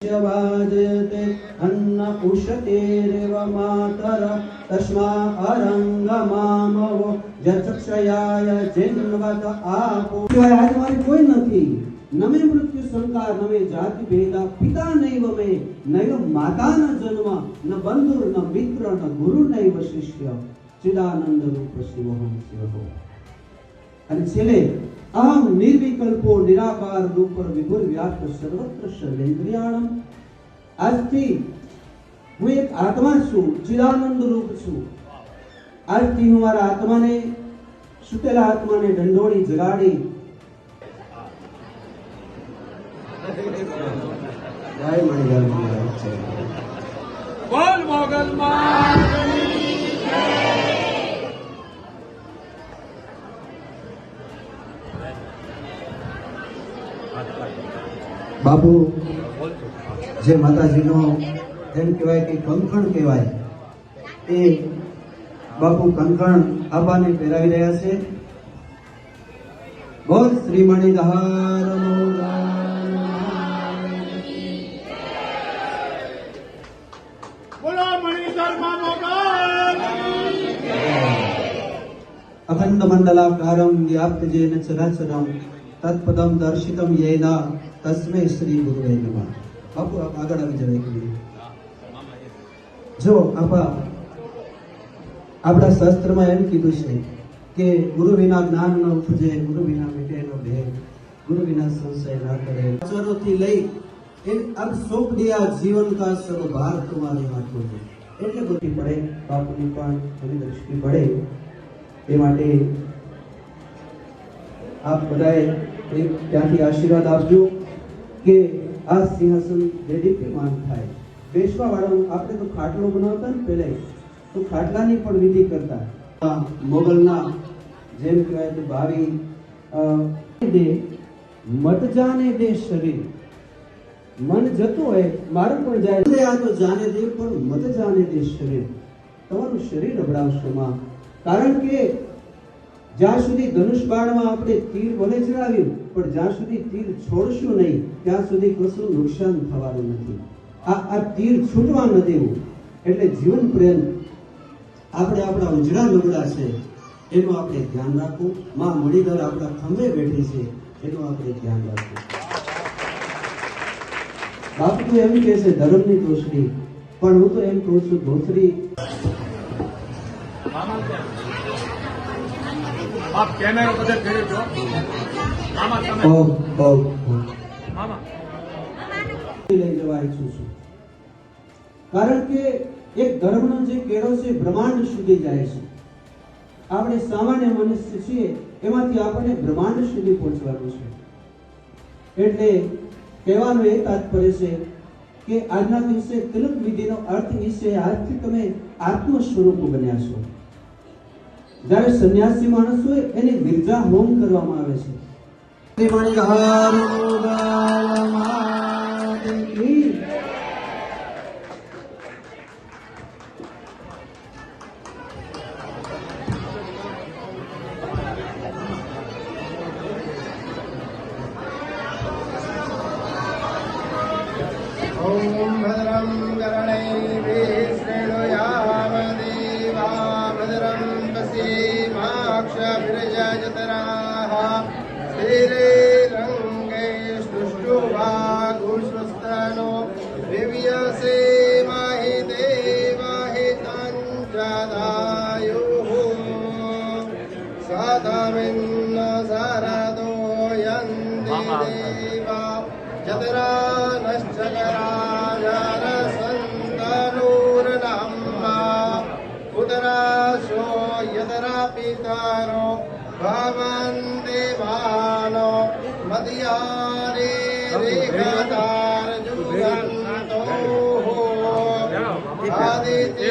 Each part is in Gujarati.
वाजते अन्न उशतेरेव मातर तस्मा અરંગમામવો જચક્ષયાય જિન્વત આપો સિવાય આજ મારે કોઈ નથી નમે મૃત્યુ સંકાર નમે જાતિ ભેદા પિતા નૈવ મે નૈવ માતા ન જન્મ ન બંધુર ન મિત્ર ન ગુરુ નૈવ શિષ્ય ચિદાનંદ રૂપ શિવહમ શિવહો અને છેલ્લે, આમ નિર્વિકલ્પો નિરાકાર રૂપ વિભુર વ્યાપ્ત સર્વત્ર સર્વેન્દ્રિયાણમ આજથી હું એક આત્મા છું, ચિદાનંદ રૂપ છું. આજથી હું મારા આત્માને, સુતેલા આત્માને દંડોળી જગાડી. બોલ મોગલ માં. બાપુ જે માતાજીનો એમ કહેવાય કે કંકણ કહેવાય એ બાપુ કંકણ આબાને પહેરાવી રહ્યા છે. બોલ શ્રી મણિધાર બોલો મણિધરમાં મોગલ અખંડ મંડલાકારમ વ્યાપ્ત જેન ચરાચરમ. તત્પદમ દર્શિતમ યેના તસ્મે શ્રી ગુરુવે નમઃ બાપુ આપ આગળ આવી જાવ એક મિનિટ જો આપા આપણા શાસ્ત્રમાં એમ કીધું છે કે ગુરુ વિના જ્ઞાન ન ઉપજે ગુરુ વિના મિટે નો ભેદ ગુરુ વિના સંશય ના કરે અક્ષરોથી લઈ इन अब सौंप दिया जीवन का सब भार तुम्हारे हाथों में એટલે બધી પડે બાપુની પણ એની દ્રષ્ટિ પડે એ માટે આપ બધાએ એક ત્યાંથી આશીર્વાદ આપજો કે આ સિંહાસન દેદીપ્યમાન થાય. પેશવાવાળો વાળા આપણે તો ખાટલો બનાવતા ને પહેલાં તો ખાટલાની પણ વિધિ કરતા. મોગલના જેમ કહેવાય તો ભાવિ દે, મત જાને દે શરીર. મન જતું હોય, મારું પણ જાય. આ તો જાને દે, પણ મત જાને દે શરીર. તમારું શરીર અબડાવશો માં કારણ કે જ્યાં સુધી ધનુષ બાણમાં આપણે તીર ભલે ચડાવ્યું, પણ જ્યાં સુધી તીર છોડશું નહીં, ત્યાં સુધી કશું નુકસાન થવાનું નથી. આ આ તીર છૂટવા ન દેવું. એટલે જીવન પ્રેમ આપણે આપણા ઉજળા લુગડા છે, એનું આપણે ધ્યાન રાખવું. માં મણિધર આપણા ખંભે બેઠી છે, એનું આપણે ધ્યાન રાખવું. બાપુ એમ કહે છે, ધર્મની દોષડી પણ હું તો એમ કહું છું દોષડી આપ કેમેરો બધે ફેરવી છો? મામા તમે ઓ ઓ મામા લઈ જવા ઈચ્છું છું. કારણ કે એક ધર્મનો જે કેળો છે બ્રહ્માંડ સુધી જાય છે. આપણે સામાન્ય મનુષ્ય છીએ એમાંથી આપણને બ્રહ્માંડ સુધી પહોંચવાનું છે. એટલે કહેવાનું એ તાત્પર્ય છે કે આજના દિવસે તિલક વિધિનો અર્થ એ છે આજથી તમે આત્મ સ્વરૂપ બન્યા છો. જ્યારે સંન્યાસી માણસ હોય એને ગિરજા હોમ કરવામાં આવે છે. શ્રી મણિહાર दायुः सदमिन्न शरदो यन्ति वा जतरा नश्च सन्तरूनम्ब उदरासो यदरापितारो भवन् देवानो मदीयारेरिहतारजु सन्तोः अदिति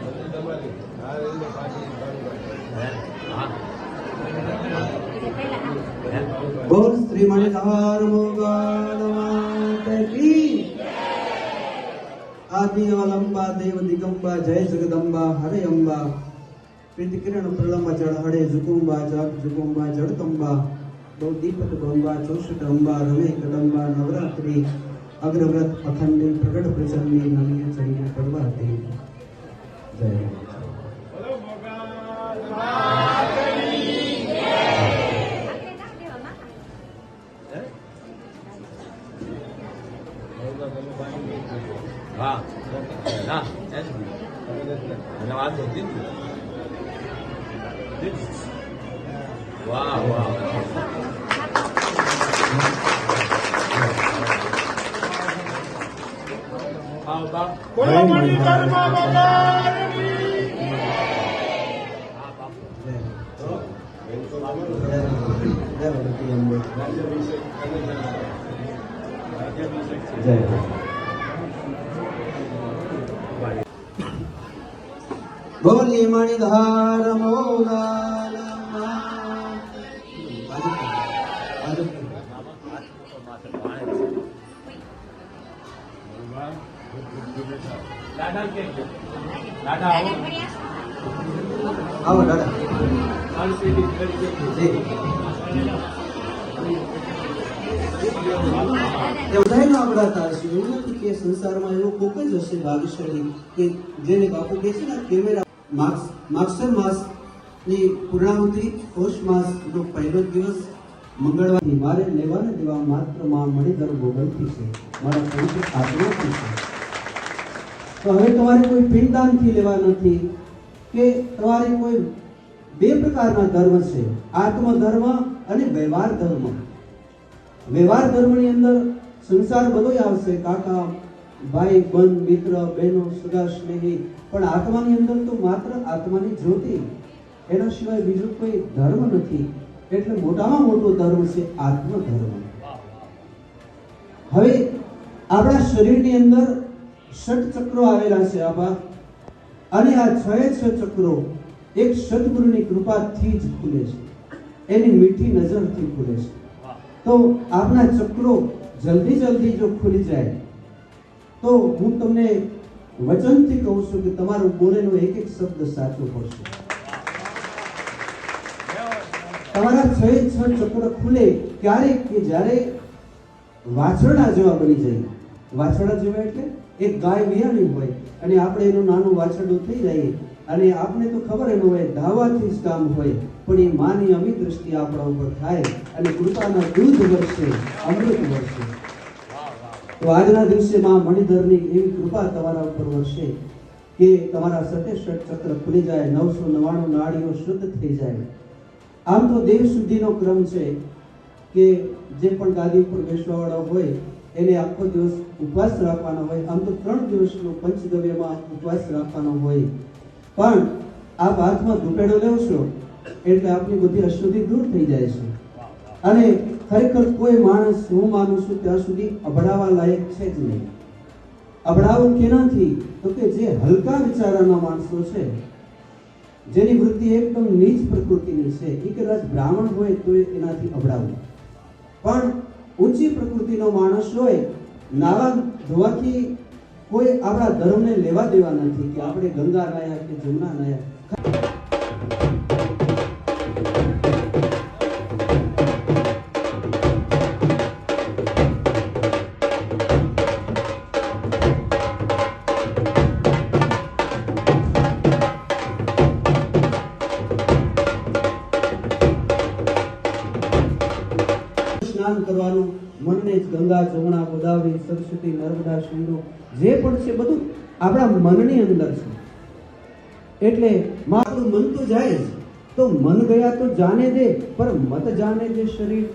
માં મોગલ આપ જય બોલો પંચદળ બોલ શ્રી મણિધાર મોગલ માતે કી આદિ અવલંબા દેવ દિગંબા જય જગદંબા હરે અંબા પ્રીતિ કિરણ પ્રલંબ જળ હડે જુકુંબા જગ જુકુંબા જળકંબા બહુ દીપક ગંબા ચોસઠ વાહ વાહ હા બાપ બોલો ભગવતી અંબે જય બોલી મણિધાર મોગાલ આવો દાદા હાલ પેલી કરી જી એ બધાયનો આપણા તાર છે, એવું નથી કે સંસારમાં એવો કોક કે જેને બાપુ કહે છે ને કેમેરા માર્ક્સ પહેલો દિવસ મંગળવારની મારે લેવાને દેવા માત્રમાં મણિધર ગોગલથી છે. મારા તો હવે તમારે કોઈ પિંડદાનથી લેવા નથી કે તમારે કોઈ બે પ્રકારના ધર્મ છે. આત્મ ધર્મ અને વ્યવહાર ધર્મ. વ્યવહાર ધર્મની અંદર સંસાર બધો આવશે. કાકા, ભાઈ, બંધ, મિત્ર, બહેનો, સગા, સ્નેહી. પણ આત્માની અંદર તો માત્ર આત્માની જ્યોતિ. એના સિવાય બીજું કોઈ ધર્મ નથી. એટલે મોટામાં મોટો ધર્મ છે આત્મ ધર્મ હવે આપણા શરીરની અંદર ષટ ચક્રો આવેલા છે આબા અને આ છ છ ચક્રો એક સદગુરુની કૃપાથી જ ખુલે છે. એની મીઠી નજરથી ખુલે છે. તો આપના ચક્રો જલ્દી જલ્દી જો ખુલી જાય તો હું તમને વચનથી કહું છું કે તમારું બોલેલો એક એક શબ્દ સાચો પડશે. તમારા છ છ ચક્ર ખુલે ક્યારે કે જ્યારે વાછરડા જેવા બની જાય. વાછરડા જેવા એટલે એક ગાય વિયાણી હોય અને આપણે એનું નાનું વાછરડું થઈ જાય. અને આપણે તો ખબર એનું હોય ધાવાથી જ કામ હોય. પણ એ માની અમી દ્રષ્ટિ આપણા ઉપર થાય અને કૃપાના દૂધ વર્ષે, અમૃત વર્ષે. તો આજના દિવસે માં મણિધરની એવી કૃપા તમારા ઉપર વર્ષે કે તમારા સતેશ્વર ચક્ર ખુલી જાય, નવસો નવાણું નાળીઓ શુદ્ધ થઈ જાય. આમ તો દેવ સુધીનો ક્રમ છે કે જે પણ ગાદી ઉપર બેસવાવાળા હોય, એને આખો દિવસ ઉપવાસ રાખવાનો હોય. આમ તો ત્રણ દિવસનો પંચગવ્યમાં ઉપવાસ રાખવાનો હોય. પણ આપ હાથમાં ધૂપેડો લેવ છો એટલે આપની બધી અશુદ્ધિ દૂર થઈ જાય છે. અને ખરેખર કોઈ માણસ હું માનું છું ત્યાં સુધી અભડાવા લાયક છે જ નહીં. અભડાવું કેનાથી? તો કે જે હલકા વિચારાના માણસો છે, જેની વૃત્તિ એકદમ નીચ પ્રકૃતિની છે, એ કદાચ બ્રાહ્મણ હોય તો એનાથી અભડાવું. પણ ઊંચી પ્રકૃતિનો માણસ હોય, નાવા ધોવાથી કોઈ આપણા ધર્મને લેવા દેવા નથી કે આપણે ગંગા નાયા કે જમુના નાયા. સ્નાન કરવાનું, મનને જ ગંગા, જમણા, ગોદાવરી, સરસ્વતી, નર્મદા સિંધુ જે પણ છે બધું આપણા મનની અંદર છે. એટલે મારું મન તો જાય જ, તો મન ગયા તો જાને દે પર મત જાને દે શરીર.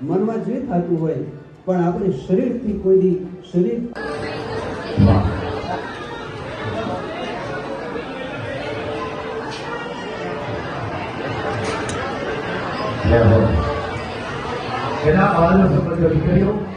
મનમાં જે થતું હોય, પણ આપણે શરીરથી કોઈ દી શરીર ¿verdad? Ahora nuestro propio criterio.